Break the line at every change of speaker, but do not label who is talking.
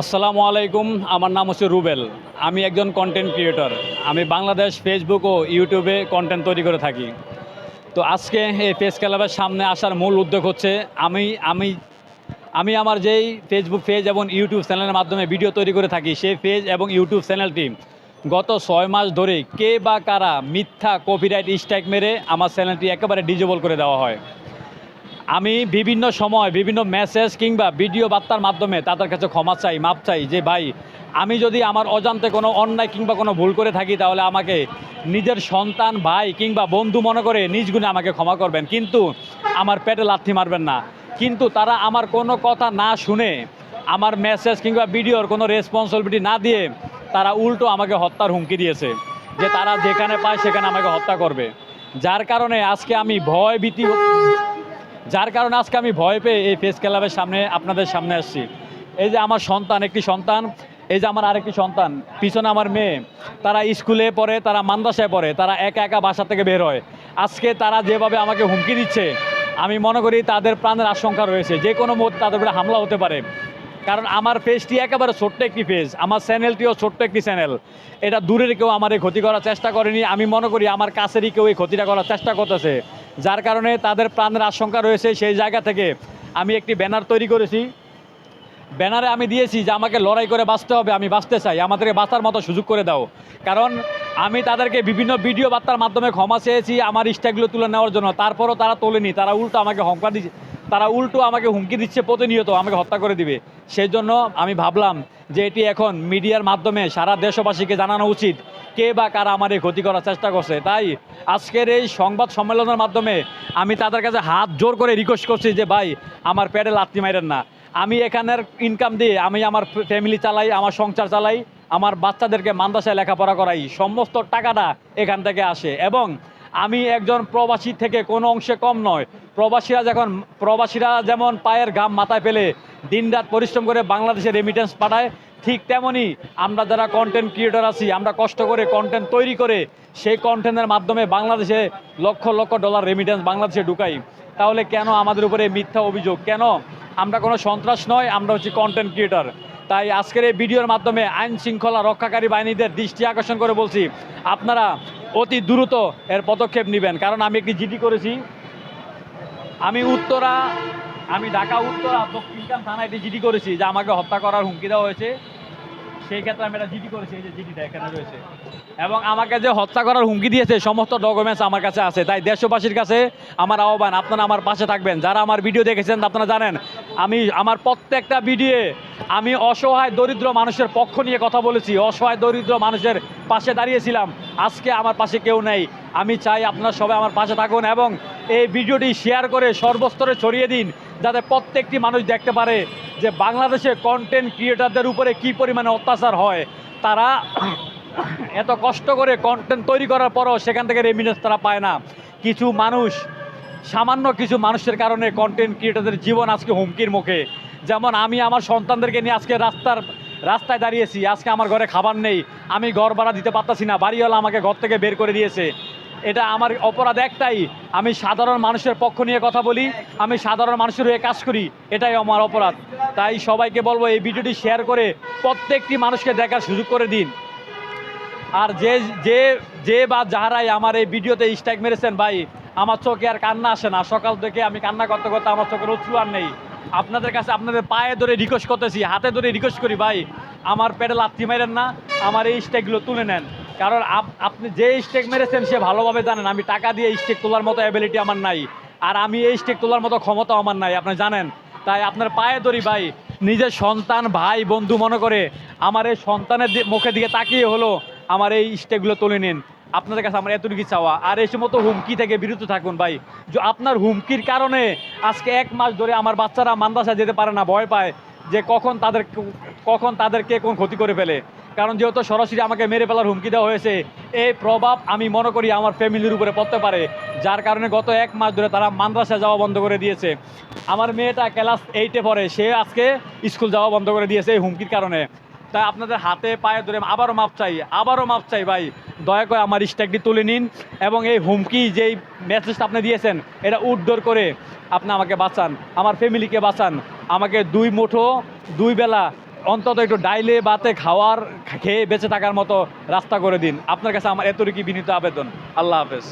আসসালামু আলাইকুম, আমার নাম হচ্ছে রুবেল। আমি একজন কন্টেন্ট ক্রিয়েটর আমি বাংলাদেশ ফেসবুক ও ইউটিউবে কন্টেন্ট তৈরি করে থাকি। তো আজকে এই পেজ ক্লাবের সামনে আসার মূল উদ্যোগ হচ্ছে আমি আমি আমি আমার যেই ফেসবুক পেজ এবং ইউটিউব চ্যানেলের মাধ্যমে ভিডিও তৈরি করে থাকি, সেই পেজ এবং ইউটিউব চ্যানেলটি গত ছয় মাস ধরে কে বা কারা মিথ্যা কপিরাইট স্ট্রাইক মেরে আমার চ্যানেলটি একেবারে ডিজেবল করে দেওয়া হয়। আমি বিভিন্ন সময় বিভিন্ন মেসেজ কিংবা ভিডিও বার্তার মাধ্যমে তাদের কাছে ক্ষমা চাই, মাপ চাই যে, ভাই, আমি যদি আমার অজান্তে কোনো অন্যায় কিংবা কোনো ভুল করে থাকি, তাহলে আমাকে নিজের সন্তান, ভাই কিংবা বন্ধু মনে করে নিজ গুণে আমাকে ক্ষমা করবেন। কিন্তু আমার পেটে লাথি মারবেন না। কিন্তু তারা আমার কোনো কথা না শুনে আমার মেসেজ কিংবা ভিডিওর কোনো রেসপন্সিবিলিটি না দিয়ে তারা উল্টো আমাকে হত্যার হুমকি দিয়েছে। যে তারা যেখানে পায় সেখানে আমাকে হত্যা করবে। যার কারণে আজকে আমি ভয় ভীতি যার কারণে আজকে আমি ভয় পেয়ে এই ফেস ক্লাবের সামনে আপনাদের সামনে আসছি। এই যে আমার সন্তান, একটি সন্তান, এই যে আমার আরেকটি সন্তান, পিছনে আমার মেয়ে। তারা স্কুলে পড়ে, তারা মাদ্রাসায় পড়ে, তারা একা একা বাসা থেকে বের হয়। আজকে তারা যেভাবে আমাকে হুমকি দিচ্ছে, আমি মনে করি তাদের প্রাণের আশঙ্কা রয়েছে। যে কোনো মুহূর্তে তাদের উপরে হামলা হতে পারে। কারণ আমার পেজটি একেবারে ছোট্ট একটি পেজ আমার চ্যানেলটিও ছোট্ট একটি চ্যানেল। এটা দূরের কেউ আমার এই ক্ষতি করার চেষ্টা করেনি। আমি মনে করি আমার কাছেরই কেউ এই ক্ষতিটা করার চেষ্টা করতেছে। যার কারণে তাদের প্রাণের আশঙ্কা রয়েছে সেই জায়গা থেকে। আমি একটি ব্যানার তৈরি করেছি। ব্যানারে আমি দিয়েছি যে আমাকে লড়াই করে বাঁচতে হবে, আমি বাঁচতে চাই। আমাদেরকে বাঁচার মতো সুযোগ করে দাও। কারণ আমি তাদেরকে বিভিন্ন ভিডিও বার্তার মাধ্যমে ক্ষমা চেয়েছি, আমার ইস্টাগুলো তুলে নেওয়ার জন্য। তারপরও তারা তোলেনি, তারা উল্টো আমাকে হংকা দিচ্ছে তারা উল্টো আমাকে হুমকি দিচ্ছে, প্রতিনিয়ত আমাকে হত্যা করে দিবে। সেই জন্য আমি ভাবলাম যে এটি এখন মিডিয়ার মাধ্যমে সারা দেশবাসীকে জানানো উচিত কে বা কারা আমার এই ক্ষতি করার চেষ্টা করছে। তাই আজকের এই সংবাদ সম্মেলনের মাধ্যমে আমি তাদের কাছে হাত জোর করে রিকোয়েস্ট করছি যে, ভাই, আমার পেটে লাত্তি মাইরেন না। আমি এখানের ইনকাম দিয়ে আমি আমার ফ্যামিলি চালাই, আমার সংসার চালাই, আমার বাচ্চাদেরকে মাদ্রাসায় লেখাপড়া করাই, সমস্ত টাকাটা এখান থেকে আসে। এবং আমি একজন প্রবাসী থেকে কোনো অংশে কম নয়। প্রবাসীরা যখন প্রবাসীরা যেমন পায়ের ঘাম মাথায় ফেলে দিনরাত পরিশ্রম করে বাংলাদেশে রেমিটেন্স পাঠায়, ঠিক তেমনই আমরা যারা কন্টেন্ট ক্রিয়েটর আছি, আমরা কষ্ট করে কন্টেন্ট তৈরি করে সেই কন্টেন্টের মাধ্যমে বাংলাদেশে লক্ষ লক্ষ ডলার রেমিটেন্স বাংলাদেশে ঢুকাই। তাহলে কেন আমাদের উপরে মিথ্যা অভিযোগ? কেন? আমরা কোনো সন্ত্রাস নয়, আমরা হচ্ছি কন্টেন্ট ক্রিয়েটর তাই আজকের এই ভিডিওর মাধ্যমে আইন শৃঙ্খলা রক্ষাকারী বাহিনীদের দৃষ্টি আকর্ষণ করে বলছি, আপনারা অতি দ্রুত এর পদক্ষেপ নেবেন। কারণ আমি একটি জিডি করেছি। আমি উত্তরা, আমি ঢাকা, উত্তরা দক্ষিণখান থানায় একটি জিডি করেছি, যে আমাকে হত্যা করার হুমকি দেওয়া হয়েছে। সেই ক্ষেত্রে আমি একটা জিডি করেছি, এই যে জিডিটা এখানে রয়েছে। এবং আমাকে যে হত্যা করার হুমকি দিয়েছে, সমস্ত ডকুমেন্টস আমার কাছে আছে। তাই দেশবাসীর কাছে আমার আহ্বান, আপনারা আমার পাশে থাকবেন। যারা আমার ভিডিও দেখেছেন, আপনারা জানেন, আমি, আমার প্রত্যেকটা ভিডিও আমি অসহায়, দরিদ্র মানুষের পক্ষ নিয়ে কথা বলেছি। অসহায়, দরিদ্র মানুষের পাশে দাঁড়িয়েছিলাম। আজকে আমার পাশে কেউ নেই। আমি চাই আপনারা সবাই আমার পাশে থাকুন এবং এই ভিডিওটি শেয়ার করে সর্বস্তরে ছড়িয়ে দিন, যাতে প্রত্যেকটি মানুষ দেখতে পারে। যে বাংলাদেশে কন্টেন্ট ক্রিয়েটারদের উপরে কি পরিমাণে অত্যাচার হয়, তারা এত কষ্ট করে কন্টেন্ট তৈরি করার পরও সেখান থেকে রেমিনেন্স তারা পায় না। কিছু মানুষ, সামান্য কিছু মানুষের কারণে কন্টেন্ট ক্রিয়েটারদের জীবন আজকে হুমকির মুখে। যেমন আমি আমার সন্তানদেরকে নিয়ে আজকে রাস্তার, রাস্তায় দাঁড়িয়েছি, আজকে আমার ঘরে খাবার নেই, আমি ঘর ভাড়া দিতে পারতাছি না, বাড়িওয়ালা আমাকে ঘর থেকে বের করে দিয়েছে। এটা আমার অপরাধ একটাই। আমি সাধারণ মানুষের পক্ষ নিয়ে কথা বলি, আমি সাধারণ মানুষের হয়ে কাজ করি, এটাই আমার অপরাধ। তাই সবাইকে বলব, এই ভিডিওটি শেয়ার করে প্রত্যেকটি মানুষকে দেখার সুযোগ করে দিন। আর যে যে যে বা যাহারাই আমার এই ভিডিওতে স্ট্রাইক মেরেছেন ভাই, আমার চোখে আর কান্না আসে না। সকাল থেকে আমি কান্না করতে করতে আমার চোখে রোদ্রু আর নেই। আপনাদের কাছে আপনাদের পায়ে ধরে রিকোয়েস্ট করতেছি, হাতে ধরে রিকোয়েস্ট করি ভাই। আমার পেটে লাথি মেরেন না, আমার এই স্টেকগুলো তুলে নেন। কারণ আপ- আপনি যে স্টেক মেরেছেন সে ভালোভাবে জানেন, আমি টাকা দিয়ে স্টেক তোলার মতো অ্যাবিলিটি আমার নাই। আর আমি এই স্টেক তোলার মতো ক্ষমতা আমার নাই, আপনি জানেন। তাই আপনার পায়ে ধরি ভাই, নিজের সন্তান, ভাই, বন্ধু মনে করে আমার এই সন্তানের মুখের দিকে তাকিয়ে হলো আমার এই স্টেকগুলো তুলে নিন। আপনাদের কাছে আমার এতটুকু চাওয়া। আর এই সমস্ত হুমকি থেকে বিরত থাকুন ভাই। যে আপনার হুমকির কারণে আজকে এক মাস ধরে আমার বাচ্চারা মান্দাসা যেতে পারে না, ভয় পায় যে কখন তাদের কখন তাদেরকে কোন ক্ষতি করে ফেলে। কারণ যেহেতু সরাসরি আমাকে মেরে ফেলার হুমকি দেওয়া হয়েছে, এই প্রভাব আমি মনে করি আমার ফ্যামিলির উপরে পড়তে পারে। যার কারণে গত এক মাস ধরে তারা মাদ্রাসা যাওয়া বন্ধ করে দিয়েছে। আমার মেয়েটা ক্লাস এইটে পড়ে, সে আজকে স্কুল যাওয়া বন্ধ করে দিয়েছে এই হুমকির কারণে। তাই আপনাদের হাতে পায়ে ধরে আবারও মাপ চাই, আবারও মাপ চাই ভাই। দয়া করে আমার স্ট্যাকটি তুলে নিন এবং এই হুমকি, যেই মেসেজটা আপনি দিয়েছেন, এটা উদ্ধার করে আপনি আমাকে বাঁচান। আমার ফ্যামিলিকে বাঁচান। আমাকে দুই মুঠো, দুই বেলা অন্তত একটু ডাইলে বাতে খাওয়ার, খেয়ে বেঁচে থাকার মতো রাস্তা করে দিন। আপনার কাছে আমার এতটুকু বিনীত আবেদন। আল্লাহ হাফেজ।